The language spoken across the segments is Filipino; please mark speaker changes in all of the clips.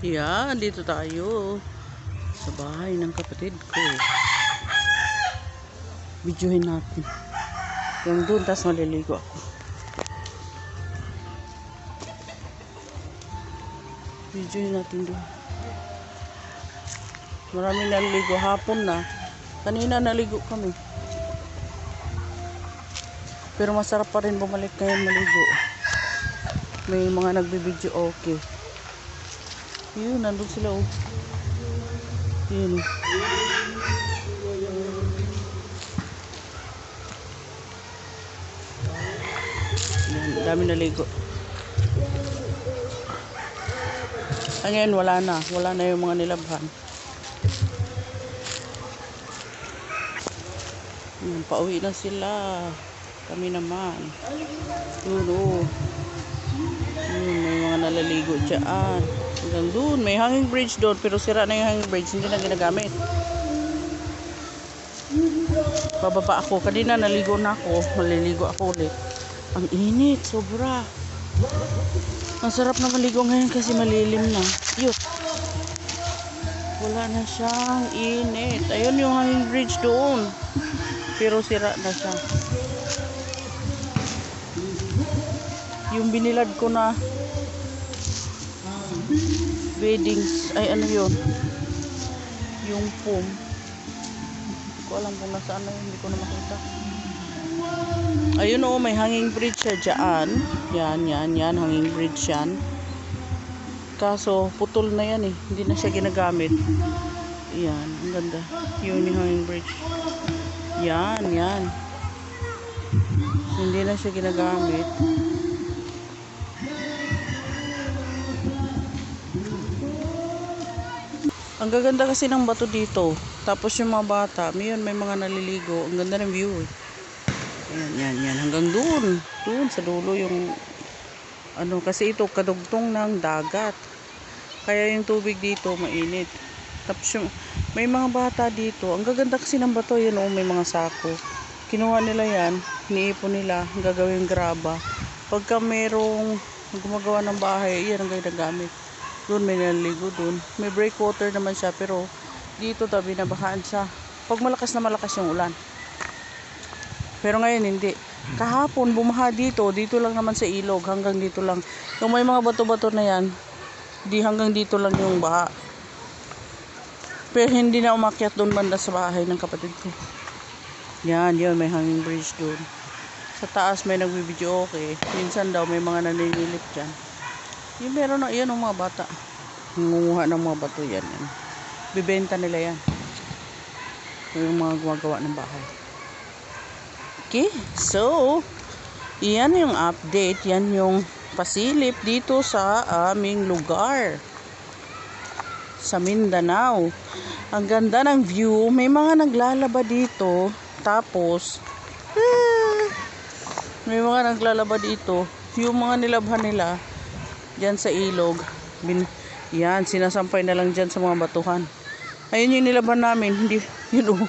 Speaker 1: Yan, dito tayo. Sa bahay ng kapatid ko. Videohin natin. Yung doon, tapos maliligo ako. Videohin natin doon. Marami naligo hapon na. Kanina naligo kami. Pero masarap pa rin bumalik ngayon maligo. May mga nagbibideo okay. Yun, nandun sila oh. Yun. Yan, dami naligo. Ah, ngayon wala na. Wala na yung mga nilabhan. Yan, pauwi na sila. Kami naman. Yun oh. Yun, may mga nalaligo dyan. Hanggang doon. May hanging bridge doon. Pero sira na yung hanging bridge. Hindi na ginagamit. Bababa ako. Kanina naligo na ako. Maliligo ako ulit. Ang init. Sobra. Ang sarap na maligo ngayon kasi malilim na. Yun. Wala na siyang init. Ayun yung hanging bridge doon. Pero sira na siya. Yung binilad ko na weddings, ay ano yun? Yung foam. Hindi ko alam kung nasaan na yun. Hindi ko na makita. Ayun o, may hanging bridge siya dyan. Yan, yan, yan. Hanging bridge yan. Kaso, putol na yan eh. Hindi na siya ginagamit. Yan, ang ganda. Yun yung hanging bridge. Yan, yan. Hindi na siya ginagamit. Ang gaganda kasi ng bato dito. Tapos yung mga bata, mayon may mga naliligo. Ang ganda ng view. Ayan, yan, yan. Hanggang doon. Doon sa dulo yung ano kasi ito kadugtong ng dagat. Kaya yung tubig dito mainit. Tapos yung, may mga bata dito. Ang gaganda kasi ng bato. Yan oh, may mga sako. Kinuha nila yan. Iniipon nila. Gagawin graba. Pagka merong gumagawa ng bahay, yan ang ginagamit. Doon may naliligo doon. May breakwater naman siya pero dito tabi binabahaan siya. Pag malakas na malakas yung ulan. Pero ngayon hindi. Kahapon bumaha dito, dito lang naman sa ilog, hanggang dito lang. Yung may mga bato-bato na yan, di hanggang dito lang yung baha. Pero hindi na umakyat doon banda sa bahay ng kapatid ko. Yan, yun, may hanging bridge doon. Sa taas may nagbibideo okay. Minsan daw may mga naninilip dyan. Yung meron na, yan ang mga bata. Nangunguha ng mga bato yan. yan. Bibenta nila yan. Yung mga gumagawa ng bahay. Okay, so, yan yung update. Yan yung pasilip dito sa aming lugar. Sa Mindanao. Ang ganda ng view. May mga naglalaba dito. Tapos, ah, may mga naglalaba dito. Yung mga nilabhan nila, dyan sa ilog. Bin, yan, sinasampay na lang dyan sa mga batuhan. Ayun yung nilaban namin. Hindi, yun oh.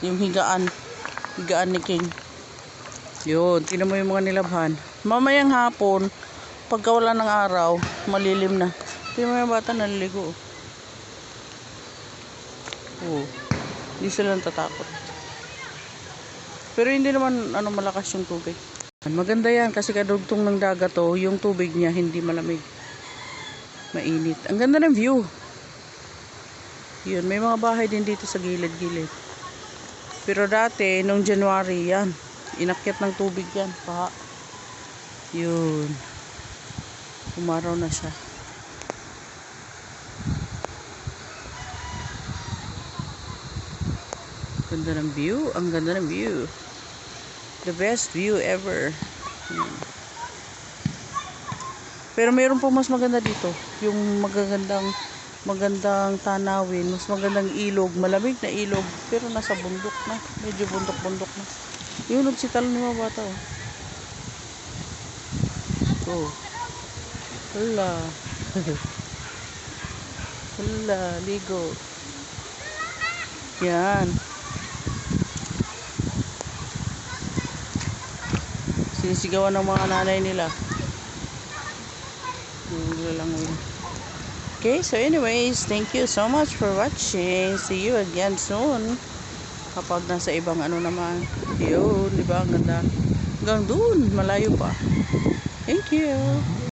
Speaker 1: Yung higaan. Higaan ni King. Yun, tinan mo yung mga nilabhan. Mamayang hapon, pagka wala ng araw, malilim na. Tinan mo yung bata naliligo. Oh. Hindi sila natatakot. Pero hindi naman ano malakas yung tubig. Maganda yan kasi kadugtong ng dagat to, yung tubig niya hindi malamig. Mainit. Ang ganda ng view. Yun, may mga bahay din dito sa gilid-gilid. Pero dati, nung January, yan. Inakyat ng tubig yan. Paha. Yun. Umaraw na siya. Ganda ng view. Ang ganda ng view. The best view ever. Hmm. Pero mayroon pa mas maganda dito. Yung magagandang magandang tanawin, mas magandang ilog, malamig na ilog, pero nasa bundok na. Medyo bundok-bundok na. Yun, nagsital ng mga bata. Oh. Oh. Hala. Hala, ligo. Yan. Sinisigawan ng mga nanay nila. Okay, so anyways, thank you so much for watching. See you again soon. Kapag nasa ibang ano naman. Yun, di ba? Ang ganda. Hanggang dun, malayo pa. Thank you.